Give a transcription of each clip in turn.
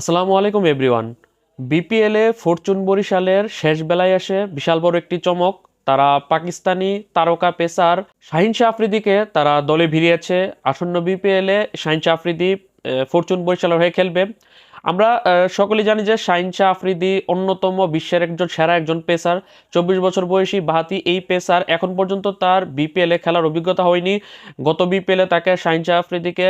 আসসালামু আলাইকুম, এভরিওয়ান। বিপিএলে ফরচুন বরিশালের শেষ বেলায় এসে বিশাল বড় একটি চমক, তারা পাকিস্তানি তারকা পেসার শাহিন শাহ আফ্রিদিকে তারা দলে ভিড়িয়েছে। আসন্ন বিপিএলে শাহিন শাহ আফ্রিদি ফরচুন বরিশালের হয়ে খেলবে। আমরা আহ, সকলেই জানি যে শাহিন শাহ আফ্রিদি অন্যতম বিশ্বের একজন সেরা একজন পেসার। চব্বিশ বছর বয়সী বাহাতি এই পেসার এখন পর্যন্ত তার বিপিএলে খেলার অভিজ্ঞতা হয়নি। গত বিপিএলে তাকে শাহিন শাহ আফ্রিদিকে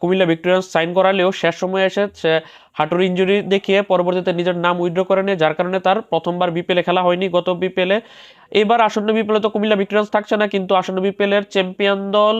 কুমিল্লা ভিক্টোরিয়ান্স সাইন করালেও শেষ সময়ে এসে সে হাঁটুর ইঞ্জুরি দেখিয়ে পরবর্তীতে নিজের নাম উইথড্র করে নেয় যার কারণে তার প্রথমবার বিপিএলে খেলা হয়নি গত বিপিএলে এবার আসন্ন বিপিএলে তো কুমিল্লা ভিক্টোরিয়ান্স থাকছে না কিন্তু আসন্ন বিপিএলের চ্যাম্পিয়ন দল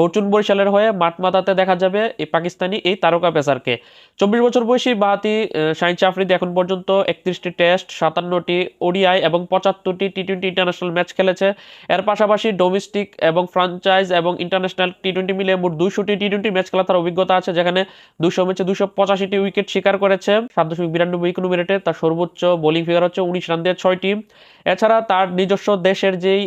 ফরচুন বরিশালের হয়ে মাঠ মাতাতে দেখা যাবে এই পাকিস্তানি, এই তারকা পেসারকে। চব্বিশ বছর বয়সী বাহাতি শাহিন চাফরিদি এখন পর্যন্ত একত্রিশটি টেস্ট, সাতান্নটি ওডিআই এবং পঁচাত্তরটি টি টোয়েন্টি ইন্টারন্যাশনাল ম্যাচ খেলেছে। এর পাশাপাশি ডোমেস্টিক এবং ফ্রাঞ্চাইজ এবং ইন্টারন্যাশনাল টি টোয়েন্টি মিলে মোট দুইশোটি টি টোয়েন্টি ম্যাচ খেলা তার অভিজ্ঞতা আছে, যেখানে দুশো ম্যাচে দুশো পঁচাশিটি উইকেট শিকার করেছে। সাত দশমিক বিরানব্বই মিনিটে তার সর্বোচ্চ বোলিং ফিগার হচ্ছে উনিশ রান দিয়ে ছয়টি। এছাড়া তার নিজস্ব দেশের যেই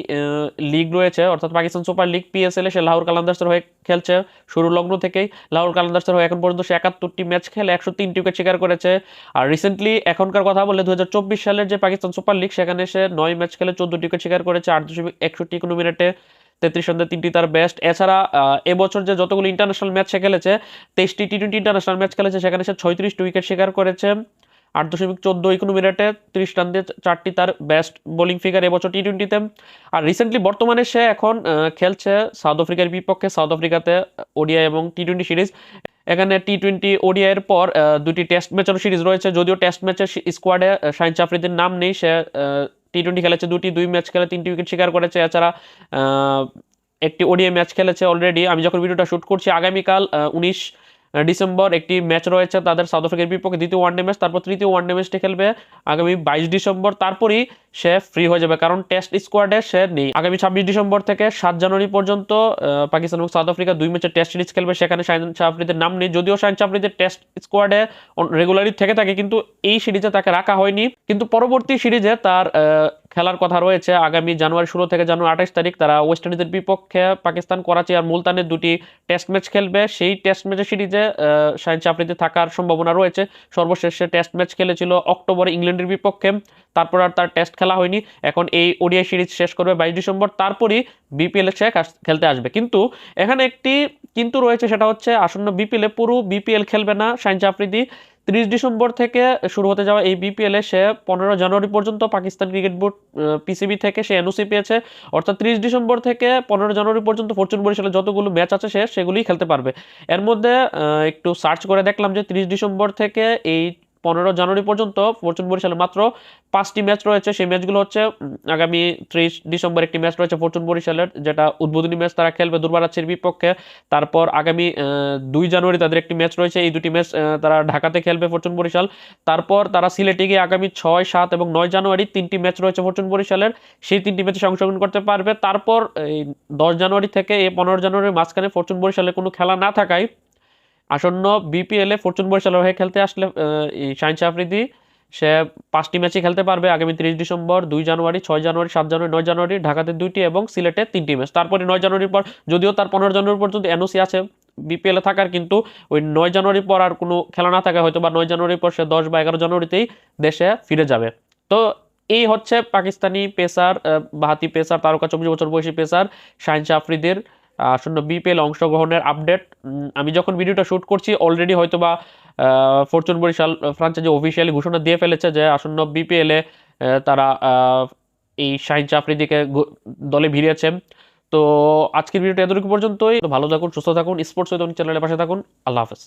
লিগ রয়েছে, অর্থাৎ পাকিস্তান সুপার লিগ পিএসএল এ সে লাহোর কালান্দার্সের হয়ে খেলছে শুরু লগ্ন থেকেই। লাহোর কালান্দার্সের হয়ে এখন পর্যন্ত সে একাত্তরটি ম্যাচ খেলে একশো তিনটি উইকেট শিকার করেছে। আর রিসেন্টলি এখনকার কথা বলে দুই হাজার চব্বিশ সালের যে পাকিস্তান সুপার লিগ সেখানে সে নয় ম্যাচ খেলে চোদ্দটি উইকেট শিকার করেছে, আট দশমিক একষট্টি কোনো মিনিটে। তেত্রিশ রানে তিনটি তার বেস্ট এছাড়া এবছর যে যতগুলো ইন্টারন্যাশনাল ম্যাচ সে খেলেছে, তেইশটি টি টোয়েন্টি ইন্টারন্যাশনাল ম্যাচ খেলেছে, সেখানে সে ছয়ত্রিশটি উইকেট শিকার করেছে। আট দশমিক চোদ্দ ইকোনো মিনিটে ত্রিশ রান দিয়ে চারটি তার বেস্ট বোলিং ফিগার এবছর টি টোয়েন্টিতে আর রিসেন্টলি বর্তমানে সে এখন খেলছে সাউথ আফ্রিকার বিপক্ষে, সাউথ আফ্রিকাতে ওডিআই এবং টি টোয়েন্টি সিরিজ। এখানে টি টোয়েন্টি ওডিআইয়ের পর দুটি টেস্ট ম্যাচের সিরিজ রয়েছে। যদিও টেস্ট ম্যাচের স্কোয়াডে শাহিন চাফরিদের নাম নেই, সে টি টোয়েন্টি খেলেছে দুটি, দুই ম্যাচ খেলে তিনটি উইকেট শিকার করেছে। এছাড়া একটি ওডিআই ম্যাচ খেলেছে অলরেডি। আমি যখন ভিডিওটা শুট করছি, আগামীকাল উনিশ ডিসেম্বর একটি ম্যাচ রয়েছে তাদের সাউথ আফ্রিকার বিপক্ষে। দ্বিতীয় ওয়ানডে ম্যাচ তারপর তৃতীয় ওয়ানডে ম্যাচটি খেলবে আগামী বাইশ ডিসেম্বর। তারপরই সে ফ্রি হয়ে যাবে, কারণ টেস্ট স্কোয়াডে সে নেই। আগামী ছাব্বিশ ডিসেম্বর থেকে সাত জানুয়ারি পর্যন্ত পাকিস্তান এবং সাউথ আফ্রিকা দুই ম্যাচের টেস্ট সিরিজ খেলবে। সেখানে শাহিন চাফরিদের নাম নেই, যদিও শাহিন চাফরিদের টেস্ট স্কোয়াডে রেগুলারলি থেকে থাকে, কিন্তু এই সিরিজে তাকে রাখা হয়নি। কিন্তু পরবর্তী সিরিজে তার খেলার কথা রয়েছে। আগামী জানুয়ারি ষোলো থেকে জানুয়ারি আঠাশ তারিখ তারা ওয়েস্ট ইন্ডিজের বিপক্ষে পাকিস্তান, করাচি আর মুলতানের দুটি টেস্ট ম্যাচ খেলবে। সেই টেস্ট ম্যাচের সিরিজে শাহিন চাফরিতে থাকার সম্ভাবনা রয়েছে। সর্বশেষ সে টেস্ট ম্যাচ খেলেছিল অক্টোবরে ইংল্যান্ডের বিপক্ষে। তারপর আর তার টেস্ট খেলা হয়নি। এখন এই ওডিআই সিরিজ শেষ করবে বাইশ ডিসেম্বর। তারপরই বিপিএল কাস- খেলতে আসবে। কিন্তু এখানে একটি কিন্তু রয়েছে সেটা হচ্ছে আসন্ন বিপিএলে পুরো বিপিএল খেলবে না সাইন্স আফ্রিদি তিরিশ ডিসেম্বর থেকে শুরু হতে যাওয়া এই বিপিএলে সে পনেরো জানুয়ারি পর্যন্ত পাকিস্তান ক্রিকেট বোর্ড পিসিবি থেকে সে এনওসি পেয়েছে। অর্থাৎ ত্রিশ ডিসেম্বর থেকে পনেরো জানুয়ারি পর্যন্ত ফরচুন বরিশালে যতগুলো ম্যাচ আছে সে সেগুলি খেলতে পারবে। এর মধ্যে একটু সার্চ করে দেখলাম যে তিরিশ ডিসেম্বর থেকে এই পনেরো জানুয়ারি পর্যন্ত, ফরচুন বরিশালে মাত্র পাঁচটি ম্যাচ রয়েছে। সেই ম্যাচগুলো হচ্ছে আগামী ত্রিশ ডিসেম্বর একটি ম্যাচ রয়েছে ফরচুন বরিশালের, যেটা উদ্বোধনী ম্যাচ তারা খেলবে দুর্বারাচ্ছির বিপক্ষে। তারপর আগামী দুই জানুয়ারি তাদের একটি ম্যাচ রয়েছে। এই দুটি ম্যাচ তারা ঢাকাতে খেলবে ফরচুন বরিশাল। তারপর তারা সিলেটে গিয়ে আগামী ছয়, সাত এবং নয় জানুয়ারি তিনটি ম্যাচ রয়েছে ফরচুন বরিশালের। সেই তিনটি ম্যাচে অংশগ্রহণ করতে পারবে। তারপর, এই দশ জানুয়ারি থেকে এই পনেরো জানুয়ারির মাঝখানে ফরচুন বরিশালের কোনো খেলা না থাকায় আসন্ন বিপিএলে ফরচুন বরিশালের হয়ে খেলতে আসলে শাহিন শাহ আফ্রিদি, সে পাঁচটি ম্যাচই খেলতে পারবে আগামী তিরিশ ডিসেম্বর, দুই জানুয়ারি, ছয় জানুয়ারি, সাত জানুয়ারি, নয় জানুয়ারি, ঢাকাতে দুইটি এবং সিলেটে তিনটি ম্যাচ তারপরে নয় জানুয়ারির পর, যদিও তার পনেরো জানুয়ারি পর্যন্ত এনওসি আছে বিপিএলে থাকার, কিন্তু ওই নয় জানুয়ারির পর আর কোনো খেলা না থাকা হয়তো বা নয় জানুয়ারির পর সে দশ বা এগারো জানুয়ারিতেই দেশে ফিরে যাবে। তো এই হচ্ছে পাকিস্তানি পেসার বাহাতি পেসার, তারকা চব্বিশ বছর বয়সী পেসার শাহিন শাহ আফ্রিদির আসন্ন বিপিএল অংশগ্রহণের আপডেট। আমি যখন ভিডিওটা শ্যুট করছি অলরেডি হয়তো বা ফরচুন বরিশাল ফ্রাঞ্চাইজি অফিসিয়ালি ঘোষণা দিয়ে ফেলেছে যে আসন্ন বিপিএলে তারা এই শাহিন শাহ দিকে দলে ভিড়িয়েছে। তো আজকের ভিডিওটা এতটুকু পর্যন্তই। ভালো থাকুন, সুস্থ থাকুন স্পোর্টস চ্যানেলের পাশে থাকুন। আল্লাহ হাফেজ।